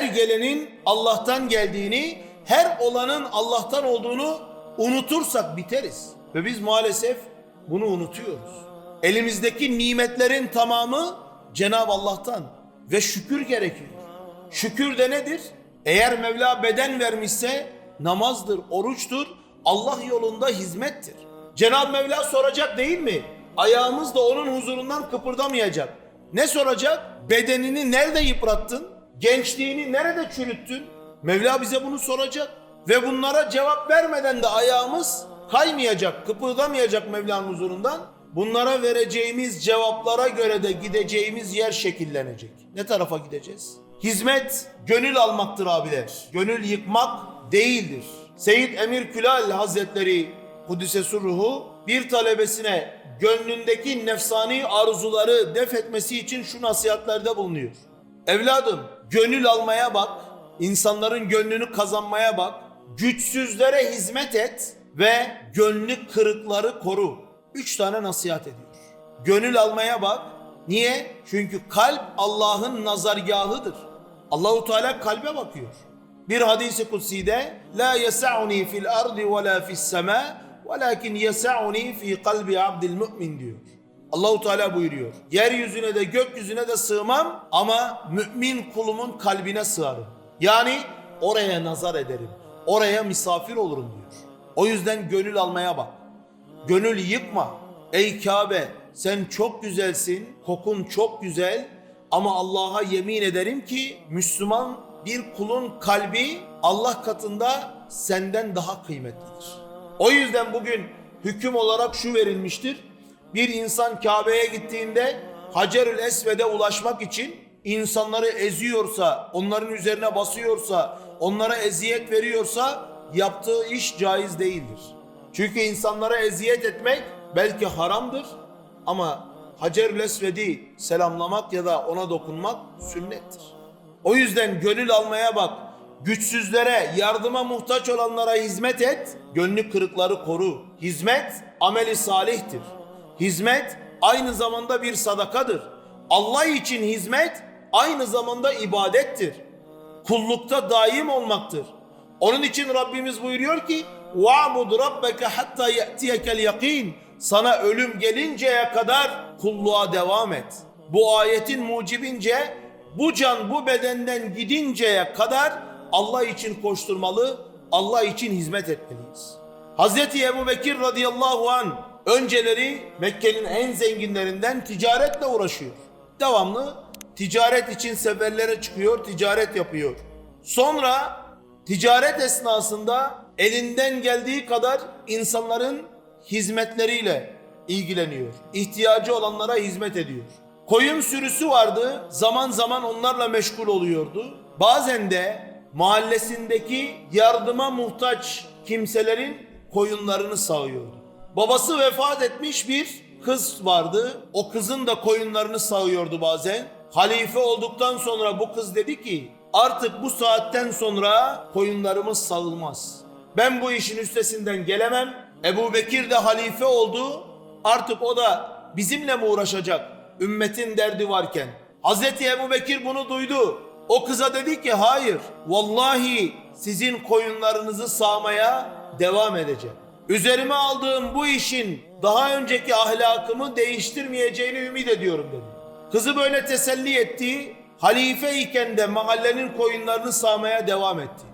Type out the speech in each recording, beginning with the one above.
her gelenin Allah'tan geldiğini, her olanın Allah'tan olduğunu unutursak biteriz. Ve biz maalesef bunu unutuyoruz. Elimizdeki nimetlerin tamamı Cenab-ı Allah'tan ve şükür gerekiyor. Şükür de nedir? Eğer Mevla beden vermişse namazdır, oruçtur, Allah yolunda hizmettir. Cenab-ı Mevla soracak değil mi? Ayağımız da onun huzurundan kıpırdamayacak. Ne soracak? Bedenini nerede yıprattın? Gençliğini nerede çürüttün? Mevla bize bunu soracak. Ve bunlara cevap vermeden de ayağımız kaymayacak, kıpırdamayacak Mevla'nın huzurundan. Bunlara vereceğimiz cevaplara göre de gideceğimiz yer şekillenecek. Ne tarafa gideceğiz? Hizmet gönül almaktır abiler. Gönül yıkmak değildir. Seyyid Emir Külal Hazretleri Kudüs'e ruhu bir talebesine gönlündeki nefsani arzuları def etmesi için şu nasihatlerde bulunuyor. Evladım gönül almaya bak, insanların gönlünü kazanmaya bak, güçsüzlere hizmet et ve gönlü kırıkları koru. Üç tane nasihat ediyor. Gönül almaya bak. Niye? Çünkü kalp Allah'ın nazargahıdır. Allahu Teala kalbe bakıyor. Bir hadisi kutsi'de la yesa'uni fil ardi ve la fis sema velakin yesa'uni fi kalbi abdil mümin diyor. Allahu Teala buyuruyor. Yeryüzüne de gökyüzüne de sığmam ama mümin kulumun kalbine sığarım. Yani oraya nazar ederim. Oraya misafir olurum diyor. O yüzden gönül almaya bak. Gönül yıkma. Ey Kabe sen çok güzelsin, kokun çok güzel ama Allah'a yemin ederim ki Müslüman bir kulun kalbi Allah katında senden daha kıymetlidir. O yüzden bugün hüküm olarak şu verilmiştir. Bir insan Kabe'ye gittiğinde Hacerül Esved'e ulaşmak için insanları eziyorsa, onların üzerine basıyorsa, onlara eziyet veriyorsa yaptığı iş caiz değildir. Çünkü insanlara eziyet etmek belki haramdır ama Hacerül Esved'i selamlamak ya da ona dokunmak sünnettir. O yüzden gönül almaya bak. Güçsüzlere, yardıma muhtaç olanlara hizmet et. Gönlü kırıkları koru. Hizmet ameli salihtir Hizmet aynı zamanda bir sadakadır. Allah için hizmet aynı zamanda ibadettir. Kullukta daim olmaktır. Onun için Rabbimiz buyuruyor ki وَعْبُدْ رَبَّكَ حَتَّى يَأْتِيَكَ الْيَقِينَ Sana ölüm gelinceye kadar kulluğa devam et. Bu ayetin mucibince bu can bu bedenden gidinceye kadar Allah için koşturmalı, Allah için hizmet etmeliyiz. Hazreti Ebu Bekir radıyallahu an önceleri Mekke'nin en zenginlerinden ticaretle uğraşıyor. Devamlı ticaret için seferlere çıkıyor, ticaret yapıyor. Sonra ticaret esnasında elinden geldiği kadar insanların hizmetleriyle ilgileniyor. İhtiyacı olanlara hizmet ediyor. Koyun sürüsü vardı. Zaman zaman onlarla meşgul oluyordu. Bazen de mahallesindeki yardıma muhtaç kimselerin koyunlarını sağıyordu. Babası vefat etmiş bir kız vardı. O kızın da koyunlarını sağıyordu bazen. Halife olduktan sonra bu kız dedi ki artık bu saatten sonra koyunlarımız sağılmaz. Ben bu işin üstesinden gelemem. Ebu Bekir de halife oldu. Artık o da bizimle mi uğraşacak? Ümmetin derdi varken. Hazreti Ebu Bekir bunu duydu. O kıza dedi ki hayır. Vallahi sizin koyunlarınızı sağmaya devam edeceğim. Üzerime aldığım bu işin daha önceki ahlakımı değiştirmeyeceğini ümit ediyorum dedi. Kızı böyle teselli etti. Halife iken de mahallenin koyunlarını sağmaya devam etti.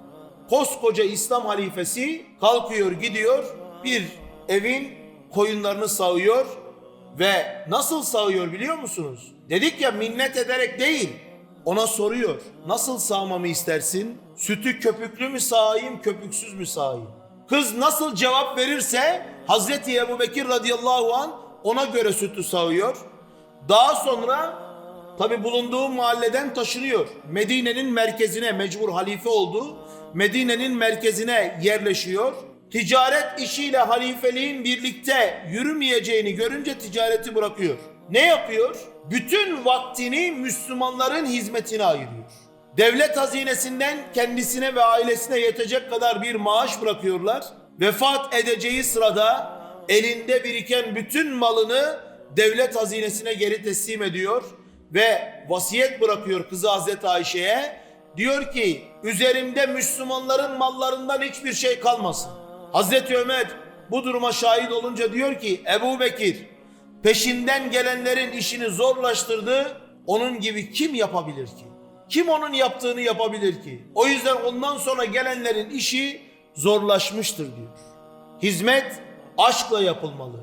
Koskoca İslam halifesi kalkıyor gidiyor bir evin koyunlarını sağıyor ve nasıl sağıyor biliyor musunuz? Dedik ya minnet ederek değil. Ona soruyor. Nasıl sağmamı istersin? Sütü köpüklü mü sağayım, köpüksüz mü sağayım? Kız nasıl cevap verirse Hazreti Ebu Bekir radıyallahu an ona göre sütü sağıyor. Daha sonra tabi bulunduğu mahalleden taşınıyor. Medine'nin merkezine mecbur halife oldu. Medine'nin merkezine yerleşiyor. Ticaret işiyle halifeliğin birlikte yürümeyeceğini görünce ticareti bırakıyor. Ne yapıyor? Bütün vaktini Müslümanların hizmetine ayırıyor. Devlet hazinesinden kendisine ve ailesine yetecek kadar bir maaş bırakıyorlar. Vefat edeceği sırada elinde biriken bütün malını devlet hazinesine geri teslim ediyor ve vasiyet bırakıyor kızı Hazreti Ayşe'ye. diyor ki üzerimde Müslümanların mallarından hiçbir şey kalmasın. Hazreti Ömer bu duruma şahit olunca diyor ki Ebu Bekir peşinden gelenlerin işini zorlaştırdı. Onun gibi kim yapabilir ki? Kim onun yaptığını yapabilir ki? O yüzden ondan sonra gelenlerin işi zorlaşmıştır diyor. Hizmet aşkla yapılmalı.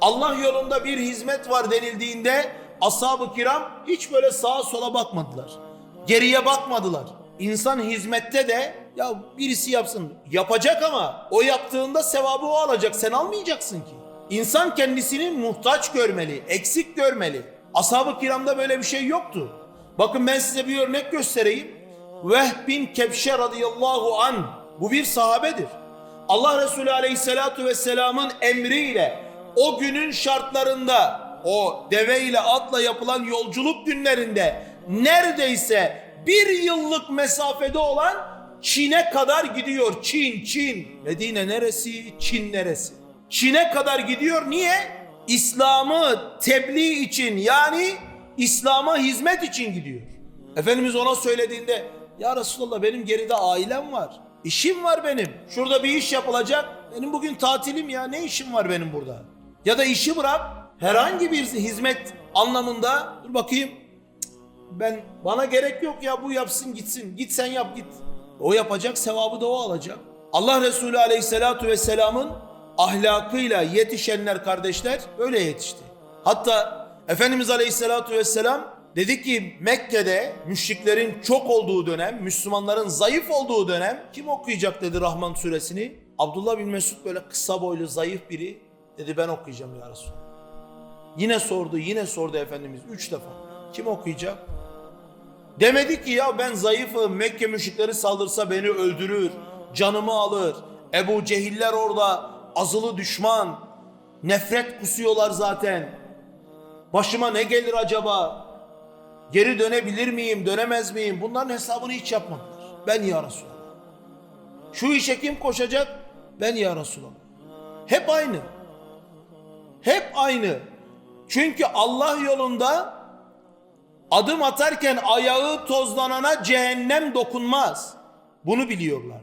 Allah yolunda bir hizmet var denildiğinde ashab-ı kiram hiç böyle sağa sola bakmadılar. Geriye bakmadılar. İnsan hizmette de ya birisi yapsın. Yapacak ama o yaptığında sevabı o alacak. Sen almayacaksın ki. İnsan kendisini muhtaç görmeli, eksik görmeli. Ashab-ı kiramda böyle bir şey yoktu. Bakın ben size bir örnek göstereyim. Vehb bin Kebşe radıyallahu an bu bir sahabedir. Allah Resulü aleyhissalatu vesselamın emriyle o günün şartlarında o deve ile atla yapılan yolculuk günlerinde neredeyse bir yıllık mesafede olan Çin'e kadar gidiyor. Çin, Çin. Medine neresi? Çin neresi? Çin'e kadar gidiyor. Niye? İslam'ı tebliğ için yani İslam'a hizmet için gidiyor. Efendimiz ona söylediğinde ya Resulallah benim geride ailem var. İşim var benim. Şurada bir iş yapılacak. Benim bugün tatilim ya. Ne işim var benim burada? Ya da işi bırak. Herhangi bir hizmet anlamında dur bakayım. Ben bana gerek yok ya bu yapsın gitsin. Git sen yap git. O yapacak sevabı da o alacak. Allah Resulü Aleyhisselatu Vesselam'ın ahlakıyla yetişenler kardeşler öyle yetişti. Hatta Efendimiz Aleyhisselatu Vesselam dedi ki Mekke'de müşriklerin çok olduğu dönem, Müslümanların zayıf olduğu dönem kim okuyacak dedi Rahman suresini. Abdullah bin Mesud böyle kısa boylu zayıf biri dedi ben okuyacağım ya Resulallah. Yine sordu yine sordu Efendimiz üç defa. Kim okuyacak? Demedi ki ya ben zayıfım Mekke müşrikleri saldırsa beni öldürür, canımı alır. Ebu Cehiller orada azılı düşman, nefret kusuyorlar zaten. Başıma ne gelir acaba? Geri dönebilir miyim, dönemez miyim? Bunların hesabını hiç yapmadılar. Ben ya Resulallah. Şu işe kim koşacak? Ben ya Resulallah. Hep aynı. Hep aynı. Çünkü Allah yolunda adım atarken ayağı tozlanana cehennem dokunmaz. Bunu biliyorlar.